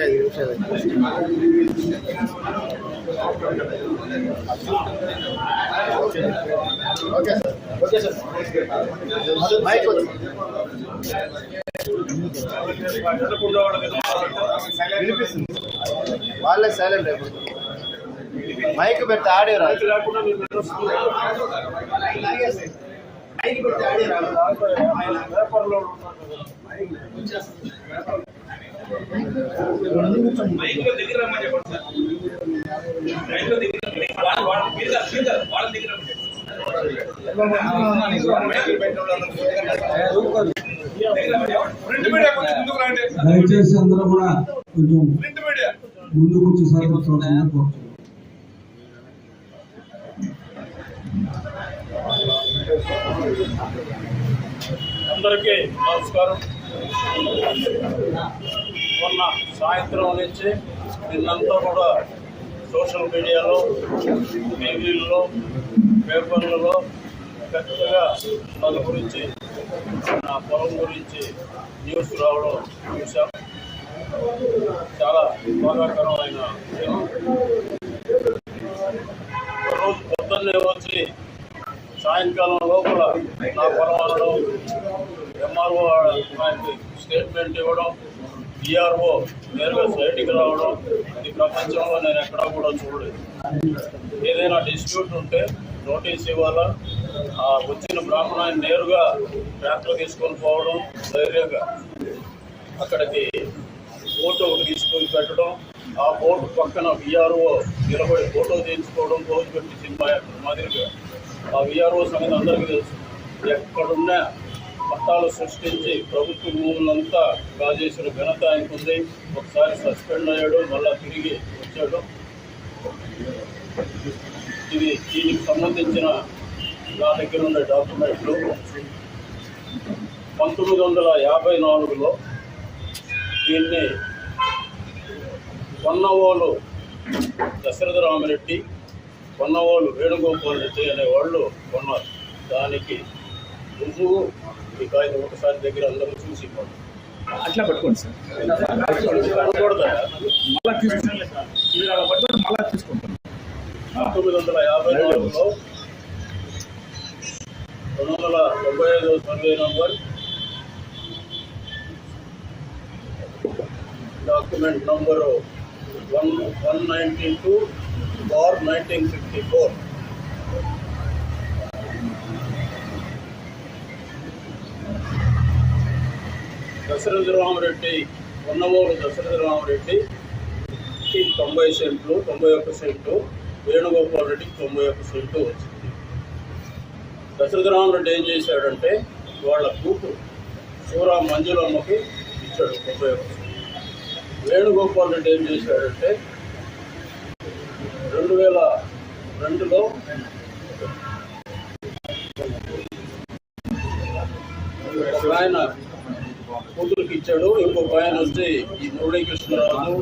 ఐదు నిమిషాలు okay. Sir okay. Sir mike వినిపిస్తుంది. వాళ్ళే సైలెంట్ అయిపోతుంది మైక్ పెడితే ఆడే రాదు. మైక్ పెడితే ఆడే రాదు. మైక్లో దగ్గర రమ్మని చెప్పండి సార్. మైక్లో దగ్గర. వాళ్ళ- వాళ్ళ వాళ్ళ దగ్గర రండి. దయచేసి అందరూ కూడా కొంచెం ప్రింట్ మీడియా. ముందుకు వచ్చి సహకరించవలసిందిగా అందరికీ నమస్కారం. మొన్న సాయంత్రం నుంచి నిన్నంతా కూడా సోషల్ మీడియాలో టీవీల్లో పేపర్లలో పెద్దగా మన గురించి నా పొలం గురించి న్యూస్ రావడం చూసాం చాలా బాధాకరమైన విషయం. రోజు పొద్దున్నే వచ్చి సాయంకాలం లోపల నా పొలం ఎంఆర్ఓ స్టేట్మెంట్ ఇవ్వడం డిఆర్ఓ నేరుగా సైట్కి రావడం ఇది ప్రపంచంలో నేను ఎక్కడా కూడా చూడలేదు. ఏదైనా డిస్ప్యూట్ ఉంటే నోటీస్ ఇవ్వాలా? ఆ వచ్చిన బ్రాహ్మణాన్ని నేరుగా ట్రాక్టర్ తీసుకొని పోవడం ధైర్యంగా అక్కడికి ఫోటో తీసుకొని పెట్టడం ఆ బోర్డు పక్కన విఆర్ఓ నిలబడి ఫోటో తీసుకోవడం రోజు పెట్టి సినిమా మాదిరిగా. ఆ విఆర్ఓ సంగతి అందరికీ తెలుసు. ఎక్కడున్నా పట్టాలు సృష్టించి ప్రభుత్వ భూములంతా కాజేసిన ఘనత ఆయనకు ఉంది. ఒకసారి సస్పెండ్ అయ్యాడు మళ్ళా తిరిగి వచ్చాడు. ఇది దీనికి సంబంధించిన నా దగ్గర ఉండే డాక్యుమెంట్లు. పంతొమ్మిది వందల యాభై నాలుగులో దీన్ని కొన్నవోలు దశరథ రామిరెడ్డి కొన్నవోలు వేణుగోపాల్ రెడ్డి అనే వాళ్ళు కొన్నారు దానికి రుజువు ఈ కాగితం ఒకసారి దగ్గర అందరూ చూసి. అట్లా పట్టుకోండి సార్? మళ్ళా తీసుకుంటాం మీరు అలా పట్టుకొని మళ్ళా తీసుకుంటాం పంతొమ్మిది వందల యాభై నాలుగులో రెండు వందల తొంభై ఐదో survey number document number one one ninety two four nineteen sixty four Dasaratha Ramareddy Unnamuru Dasaratha రామరెడ్డికి తొంభై సెంట్లు తొంభై ఒక్క సెంటు వేణుగోపాల్ రెడ్డికి తొంభై ఒక్క సెంటు వచ్చింది. దశరథ రామరెడ్డి ఏం చేశాడంటే వాళ్ళ కూతురు శివరా మంజులమ్మకి ఇచ్చాడు తొంభై ఒక్క సెంటు వేణుగోపాల్ రెడ్డి ఏం చేశాడంటే రెండు వేల రెండులో ఒక ఆయన కూతురికి ఇచ్చాడు. ఇంకొక ఆయన వచ్చి ఈ మురళీకృష్ణరాజు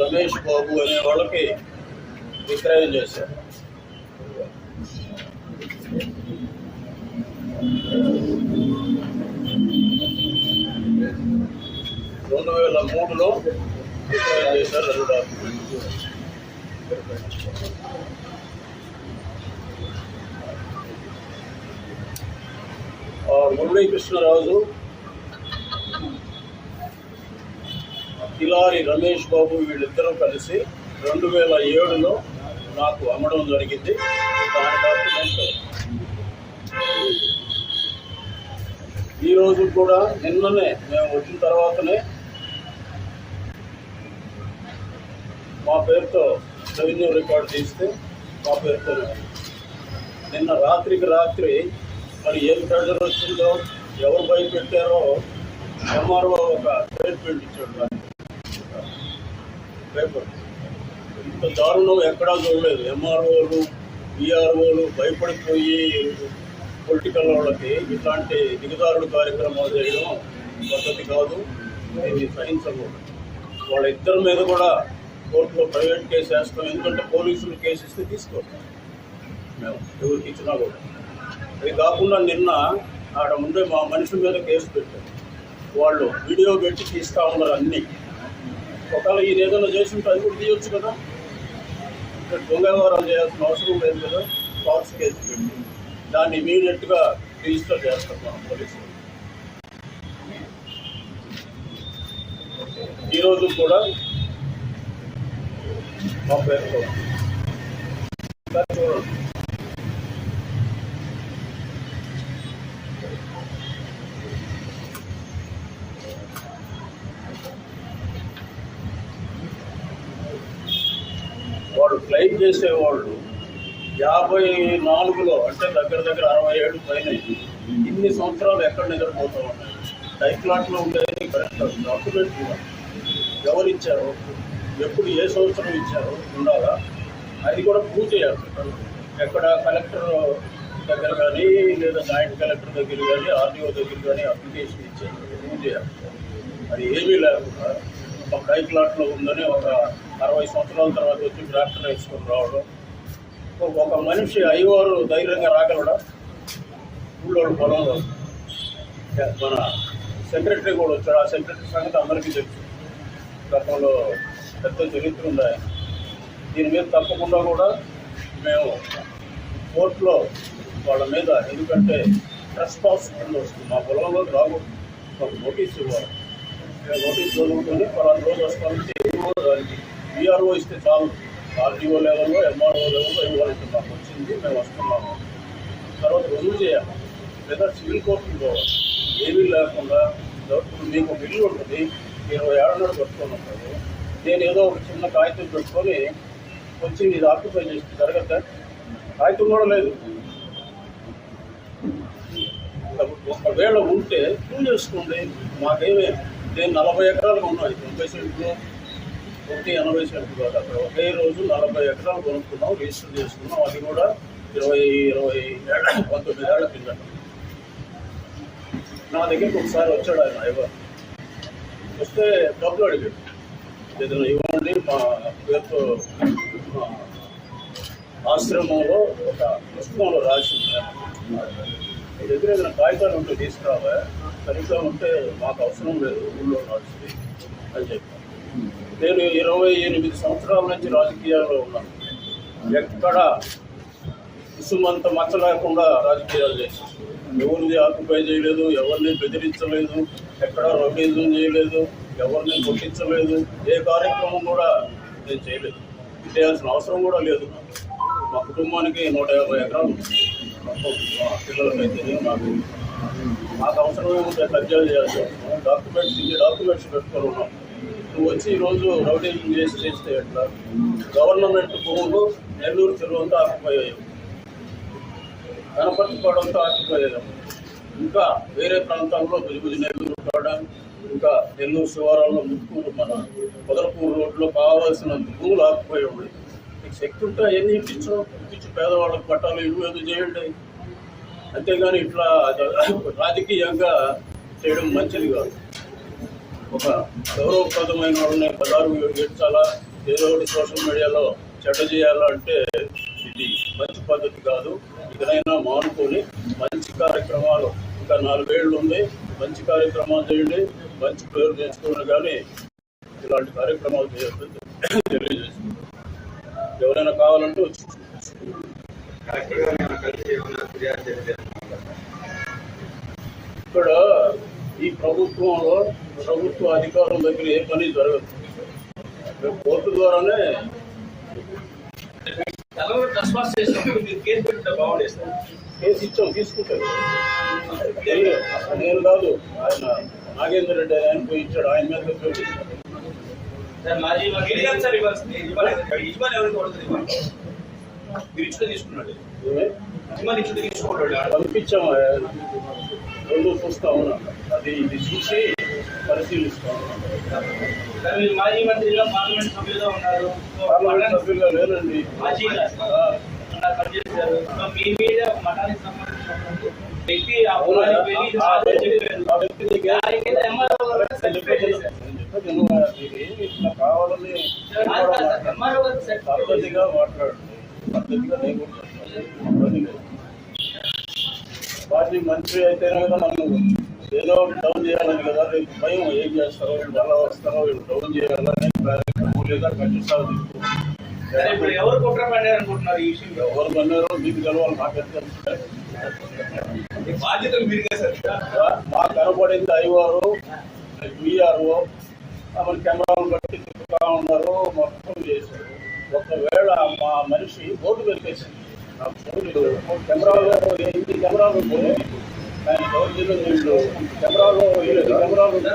రమేష్ బాబు అనే వాళ్ళకి విక్రయం చేశారు. రెండు వేల మూడులో విక్రయం చేశారు రెండు మురళీ కృష్ణరాజు కిలారి రమేష్ బాబు వీళ్ళిద్దరూ కలిసి రెండు వేల ఏడులో నాకు అమ్మడం జరిగింది. దాని డాక్యుమెంట్. కూడా నిన్ననే మేము వచ్చిన తర్వాతనే మా పేరుతో రెవెన్యూ రికార్డు తీస్తే మా పేరుతో నిన్న రాత్రికి రాత్రి మరి ఏం ప్రెజర్ వచ్చిందో ఎవరు భయపెట్టారో ఎంఆర్ఓ ఒక స్టేట్మెంట్ ఇచ్చాడు దానికి. పేపర్ ఇంత దారుణం ఎక్కడా చూడలేదు. ఎంఆర్ఓలు బీఆర్ఓలు భయపడిపోయి పొలిటికల్ వాళ్ళకి ఇట్లాంటి దిగజారుడు కార్యక్రమాలు చేయడం పద్ధతి కాదు. ఇది సహించకూడదు. వాళ్ళ ఇద్దరి మీద కూడా కోర్టులో ప్రైవేట్ కేసు వేస్తాం. ఎందుకంటే పోలీసులు కేసు ఇస్తే తీసుకోరు. మేము ఎవరికి ఇచ్చినా కూడా. అది కాకుండా నిన్న ఆడ ముందే మా మనిషి మీద కేసు పెట్టారు. వాళ్ళు వీడియో పెట్టి తీస్తా ఉన్నారు అన్నీ. ఒకవేళ ఈయన ఏదైనా చేసి ఉంటే అది కూడా తీయొచ్చు కదా. ఇక్కడ దొంగ వ్యవహారాలు చేయాల్సిన అవసరం లేదు కదా. ఫాల్స్ కేసు పెట్టి. దాన్ని ఇమీడియట్గా రిజిస్టర్ చేస్తాం మనం పోలీసులు. ఈరోజు కూడా మా పేరుతో చూడండి వాడు క్లెయిమ్ చేసేవాళ్ళు యాభై నాలుగులో అంటే దగ్గర దగ్గర అరవై ఏడు పైన ఇన్ని సంవత్సరాలు ఎక్కడ నిద్రపోతూ ఉన్నాయి డైక్లాట్లో ఉండేది కరెక్ట్ డాక్యుమెంట్ ఇవ్వాలి ఎవరు ఎప్పుడు ఏ సంవత్సరం ఇచ్చారు ఉండాలా? అది కూడా ప్రూవ్ చేయాలి. ఎక్కడ కలెక్టర్ దగ్గర కానీ లేదా జాయింట్ కలెక్టర్ దగ్గర కానీ ఆర్డీఓ దగ్గర కానీ అప్లికేషన్ ఇచ్చారు. ప్రూవ్ చేయాలి. అది ఏమీ లేకుండా ఒక డైక్లాట్లో ఉందని ఒక అరవై సంవత్సరాల తర్వాత వచ్చి ట్రాక్టర్ వేసుకొని రావడం. ఒక- మనిషి ఐవారు ధైర్యంగా రాగలడా? ఊళ్ళో పొలంలో మన సెక్రటరీ కూడా వచ్చాడు. ఆ సెక్రటరీ సంగతి అందరికీ తెలుసు. గతంలో పెద్ద చరిత్ర ఉంది దీని మీద తప్పకుండా కూడా మేము కోర్టులో వాళ్ళ మీద ఎందుకంటే ట్రస్ట్ పాస్ కింద వస్తుంది. మా పొలంలో రాకూడదు ఒక నోటీస్ ఇవ్వాలి. మేము నోటీస్ చదువుకొని పలానా రోజు వస్తామంటే ఏవో దానికి బీఆర్ఓ ఇస్తే చాలు. ఆర్టీఓ లెవెల్లో ఎంఆర్ఓ లెవెల్లో ఇవ్వాలంటే మాకు వచ్చింది. మేము వస్తున్నాము. తర్వాత రుజువు చేయాలి. లేదా సివిల్ కోర్టుకు పోవాలి. ఏమీ లేకుండా మీకు ఒక ఇల్లు ఉంటుంది. ఇరవై ఏడు నాడు పెట్టుకొని ఉంటారు. నేను ఏదో ఒక చిన్న కాగితం పెట్టుకొని వచ్చి ఇది ఆక్యుపై చేసి జరగద్దా? కాగితం కూడా లేదు. ఒకవేళ ఉంటే ప్రూవ్ చేసుకోండి. మాకేమే నేను నలభై ఎకరాలు ఉన్నాయి తొంభై సెంట్లు ఒకటి ఎనభై సెంట్లు కాదు. అక్కడ ఒకే రోజు నలభై ఎకరాలు కొనుక్కున్నాం రిజిస్టర్ చేసుకున్నాం. అది కూడా ఇరవై ఇరవై ఏళ్ళ పంతొమ్మిది ఏళ్ళ కిందట నా దగ్గరికి ఒకసారి వచ్చాడు ఆయన ఐవర్ వస్తే డబ్బులు అడిగాడు. ఏదైనా ఇవ్వండి. మా పేరుతో ఆశ్రమంలో ఒక పుస్తకంలో రాసి ఉంది. మీ దగ్గర ఏదైనా కాగితాలు ఉంటే తీసుకురావా? సరిగ్గా ఉంటే మాకు అవసరం లేదు. ఊళ్ళో రాసి అని చెప్పాను నేను ఇరవై ఎనిమిది సంవత్సరాల నుంచి రాజకీయాల్లో ఉన్నాను. ఎక్కడ ఇసుమంత మచ్చ లేకుండా రాజకీయాలు చేశాను. ఎవరిని ఆక్యుపై చేయలేదు ఎవరిని బెదిరించలేదు ఎక్కడ రొటేజం చేయలేదు ఎవరిని కొట్టించలేదు ఏ కార్యక్రమం కూడా నేను చేయలేదు. చేయాల్సిన అవసరం కూడా లేదు. మా కుటుంబానికి నూట యాభై ఎకరాలు పిల్లలకైతే నాకు మాకు అవసరం ఏముంటే కబ్జాలు చేయాల్సి వస్తున్నాం డాక్యుమెంట్స్ ఇన్ని డాక్యుమెంట్స్ పెట్టుకొని ఉన్నాం. నువ్వు వచ్చి ఈరోజు రౌడీ చేసి చేస్తే ఎట్లా? గవర్నమెంట్ భూములు నెల్లూరు చెరువంతా ఆక్యుపై అయ్యాయి. గణపతిపాడంతో ఆక్యుపై అయ్యాం ఇంకా వేరే ప్రాంతాల్లో బుజిబుజి నెల్లూరు కావడానికి ఇంకా నెల్లూరు శివారాల్లో ముత్తుకూరు మన పొదలకూరు రోడ్లో కావాల్సిన భూములు ఆక్యుపై ఉన్నాయి. నీకు శక్తి ఉంటే అవన్నీ ఇప్పించు ఇప్పించి పేదవాళ్ళకి పట్టాలు ఇవ్వదు ఏదో చేయండి. అంతేగాని ఇట్లా రాజకీయంగా చేయడం మంచిది కాదు. ఒక గౌరవప్రదమైన వాళ్ళని పదారు ఏడ్చాలా? ఏదో ఒకటి సోషల్ మీడియాలో చెడ్డ చేయాలా అంటే ఇది మంచి పద్ధతి కాదు. ఇదైనా మానుకొని మంచి కార్యక్రమాలు ఇంకా నాలుగేళ్ళు ఉంది. మంచి కార్యక్రమాలు చేయండి. మంచి పేరు తెచ్చుకోవాలి కానీ ఇలాంటి కార్యక్రమాలు తెలియజేస్తుంది ఎవరైనా కావాలంటే వచ్చి ఇక్కడ ఈ ప్రభుత్వంలో ప్రభుత్వ అధికారుల దగ్గర ఏ పని జరగదు. కోర్టు ద్వారానే తలలో ట్రస్పాస్ చేసినప్పుడు మీరు కేసు సార్ ఇచ్చాం తీసుకుంటారు నేను కాదు. ఆయన నాగేంద్ర రెడ్డి ఆయన పోయి ఇచ్చాడు ఆయన మీద. సార్ మాజీ మీరు కాదు సార్ ఇవ్వాల్సింది ఇవ్వాలి యజమాని ఎవరికి పడుతుంది ఇవ్వాలి మీరు ఇచ్చుతో తీసుకున్నాడు? యజమాని పంపించాము. రెండు చూస్తా ఉన్నా అది ఇది చూసి పరిశీలిస్తా ఉన్నాం సార్ మీరు మాజీ మంత్రిగా పార్లమెంట్ సభ్యులుగా ఉన్నారు సో పార్లమెంట్ మఠానికి- సభ్యులుగా లేనండి మాజీగా ఆ, అలా పనిచేశారు సో మీ మీద మఠానికి సంబంధించినటువంటి వ్యక్తి ఆ అవునా? పొలానికి వెళ్ళి ఇది ఆ సాధ్యం వ్యక్తి- చేయలేదు. ఆ వ్యక్తి దగ్గర- దాని మీద ఎంఆర్ఓ గారు నేను సర్టిఫికేట్ చెప్పేది చేశారు. నేను చెప్పేది విను. మీరు ఏమి ఇట్లా కావాలని కాదు కాదు సార్, ఎంఆర్ఓ గారు సర్టిఫికేట్ పద్ధతిగా మాట్లాడండి పద్ధతిగా నేను కూడా చెప్తాను పార్టీ మంచి అయితేనే కదా మనం ఏదో డౌన్ చేయాలని కదా రేపు భయం. ఏం చేస్తారో వీళ్ళు ఎలా వస్తారో వీళ్ళు డౌన్ చేయాలని కార్యక్రమం లేదా కట్టిస్తారు ఇప్పుడు ఎవరు కుట్ర పడ్డారు అనుకుంటున్నారు ఈ విషయంలో ఎవరు అన్నారో మీకు తెలవాలి మాకెంత బాధ్యతలు మీరుగా సార్. మాకు కనపడింది ఐవారు విఆర్ఓ మన కెమెరాలు బట్టి తిప్పుతా ఉన్నారు మొత్తం చేశారు. ఒకవేళ మా మనిషి బోర్డు పెట్టేసింది కెమెరాలో ఎన్ని కెమెరాలు?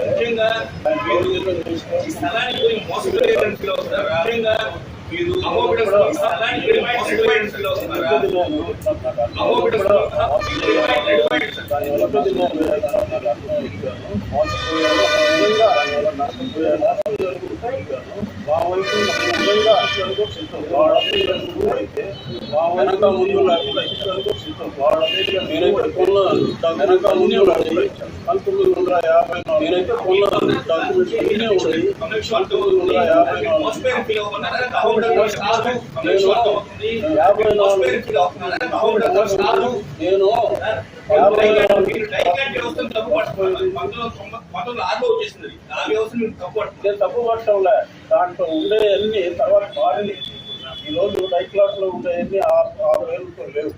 ముఖ్యంగా ఈ స్థలానికి పోయి మోసపోయారని ఫీల్ అవుతున్నారా ముఖ్యంగా మీరు స్థలానికి పోయి మోసపోయారని ఫీల్ అవుతున్నారా అమోబిడ వెనక ముందు వెనక ముందు నేనైతే కొన్న డాక్యుమెంట్స్ అన్నీ పంతొమ్మిది వందల యాభై నాలుగు మోసపోయారని ఫీల్ అవుతున్నారా అమోబిడ నేను యాభై మోసపోయారని నేను యాభై నాలుగు తప్పు పట్టుకోవాలి పంతొమ్మిది తప్పు నేను తప్పు దాంట్లో ఉండేవన్నీ తర్వాత మారింది ఈ రోజు డై క్లాస్లో ఉండేవన్నీ ఆరు ఆరు వేలతో లేవు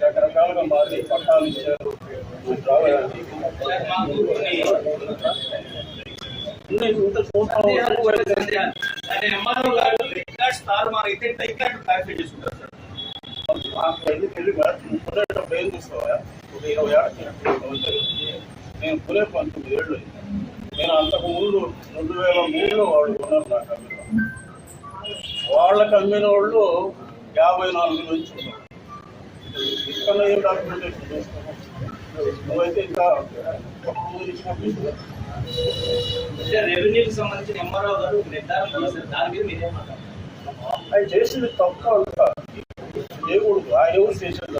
రకరకాలుగా మారి పట్టాలు ఇచ్చారు. నేను పులే పంతొమ్మిది ఏళ్ళు నేను అంతకు ముందు రెండు వేల మూడులో వాళ్ళు ఉన్నారు అమ్మిన వాళ్ళకి అమ్మిన వాళ్ళు యాభై నాలుగు నుంచి ఉన్నారు. ఇక్కడ ఏం డాక్యుమెంటేషన్ నువ్వైతే ఇంకా అంటే రెవెన్యూకి సంబంధించిన ఎంఆర్ఓ గారు నిర్ధారణ చేశారు. దాని మీద మీరేం మాట్లాడారు ఆయన చేసింది తప్పు అంతా. చేయకూడదు ఆ ఎవరు చేసేది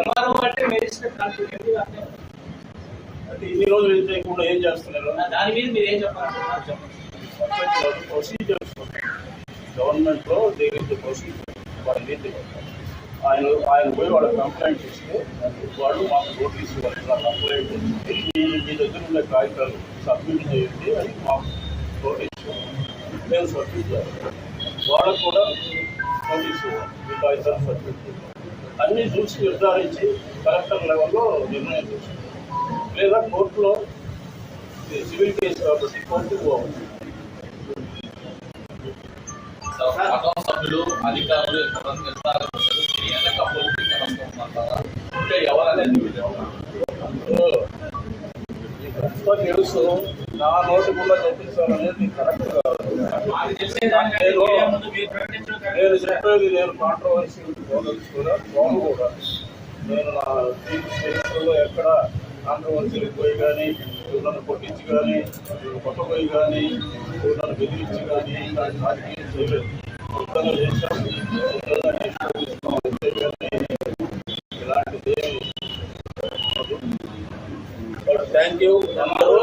ఎంఆర్ఓ అంటే మేజిస్ట్రేట్ కాన్ఫిడెంట్ అంటే ఇన్ని రోజులు ఏం చేయకుండా ఏం చేస్తున్నారు? దాని మీద మీరు ఏం చెప్పండి. ప్రొసీజర్స్ గవర్నమెంట్లో దేర్ ఇస్ ప్రొసీజర్ నీతి ఆయన ఆయన పోయి వాళ్ళ కంప్లైంట్ ఇస్తే వాళ్ళు మాకు నోటీస్ ఇవ్వాలి. ఇలా కంప్లైంట్ వచ్చింది మీ దగ్గర ఉండే కాగితాలు సబ్మిట్ చేయండి అని మాకు నోటీస్ మేము సబ్మిట్ చేయాలి వాళ్ళకు కూడా నోటీస్ ఇవ్వాలి. మీ కాగితాలు సబ్మిట్ చేయాలి అన్ని చూసి నిర్ధారించి కలెక్టర్ లెవెల్లో నిర్ణయం తీసుకుంటాం. లేదా కోర్టులో సివిల్ కేసు కాబట్టి కోర్టుకు పోవాలి. సభ సభ్యులు అధికారులు ఎంతమంది? దీని వెనక పొలిటికల్? అంటే ఎవరనేది నా నోటి కూడా చెప్పించాలనేది కరెక్ట్ కాదు. నేను చెప్పేది నేను కాంట్రవర్సీ కూడా నేను నా ఎక్కడ కాంట్రవర్సీలకు పోయి కానీ నన్ను కొట్టించి కానీ కొట్టపోయి కానీ నన్ను బెదిరించి కానీ ఇలాంటి రాజకీయం చేయలేదు. ఇలాంటిది థ్యాంక్ యూ అందరూ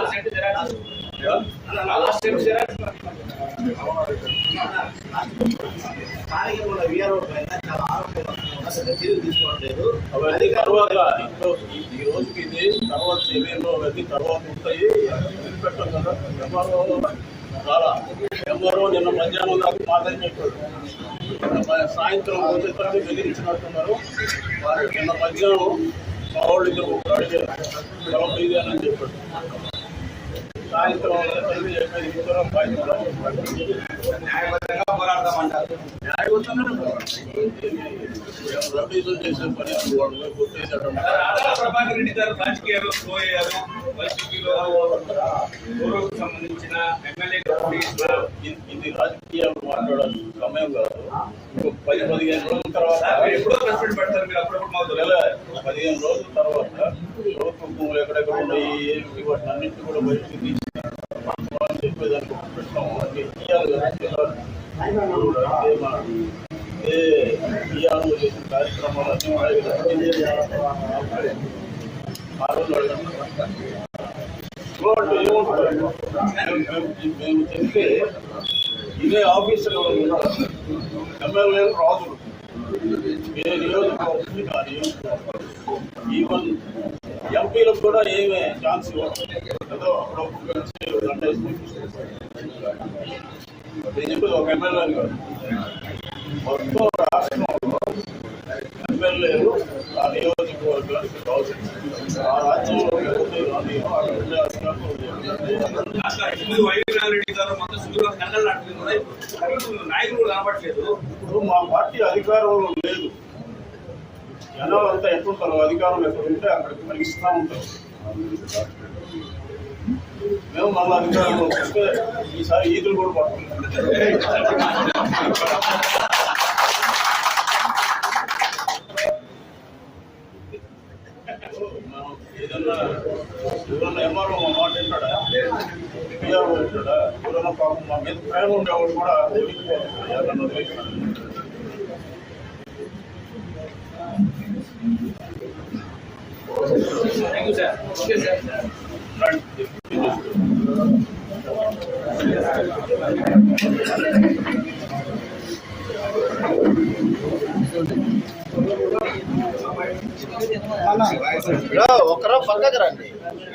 చాలా ఆరోగ్యం అసలు చర్యలు తీసుకోవట్లేదు అవన్నీ తర్వాత ఈ- రోజుకి ఇది తర్వాత చర్యలు అవన్నీ తర్వాత ఉంటాయి పెట్టాం కదా ఎంఆర్ఓ చాలా ఎంఆర్ఓ నిన్న మధ్యాహ్నం దాకా మాదని చెప్పాడు సాయంత్రం వచ్చేసరికి వెలిగించినట్టున్నారు వారు నిన్న మధ్యాహ్నం మా వాళ్ళు ఇద్దరు ఒకరు అడిగారు ఇది అని చెప్పాడు సాయంత్రం తల్లి చెప్పేది ఇద్దరం ఆదాల ప్రభాకర్ రెడ్డి గారు వైసీపీలో గౌరవకు సంబంధించిన ఎమ్మెల్యే ఇది- రాజకీయాలు మాట్లాడాల్సిన సమయం కాదు. పది పదిహేను రోజుల తర్వాత ఎప్పుడో ప్రెసిడెంట్ పెడతారు మీరు అప్పుడప్పుడు మాకు పదిహేను రోజుల తర్వాత ప్రభుత్వ భూములు ఎక్కడెక్కడ ఉన్నాయి అన్నింటినీ కూడా బయటకు తీసి మేము- మేము- మేము చెప్తే ఇదే ఆఫీసులో ఎమ్మెల్యేలు రాజులు ఏ నియోజకవర్గానికి ఆ నియోజకవర్గాలు ఈవెన్ ఎంపీలకు కూడా ఏమే ఛాన్స్ ఇవ్వదు ఏదో అప్పుడప్పుడు కలిసి గంట ఒక ఎమ్మెల్యే కాదు మొత్తం రాష్ట్రంలో ఎమ్మెల్యేలు ఆ నియోజకవర్గానికి కావాల్సింది ఆ రాజ్యంలో నాయకులు కనబడట్లేదు ఇప్పుడు మా పార్టీ అధికారంలో లేదు. జనాలు అంతా ఎట్లుంటారు అధికారం ఎక్కడ ఉంటే అక్కడికి కలిగిస్తూ ఉంటారు. మేము మళ్ళీ అధికారంలో వస్తే ఈసారి ఈదులు కూడా పట్టుకుంటాం ఏదన్నా ఎవరన్నా ఎంఆర్ఓ మా మాట వింటాడా పిఆర్ఓ వింటాడా ఎవరన్నా పాపం మా మీద ప్రేమ ఉండేవాడు కూడా ఎవరన్నా thank you sir okay sir ఒకరు పక్కకి రండి.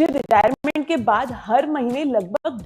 मुझे रिटायरमेंट के बाद हर महीने लगभग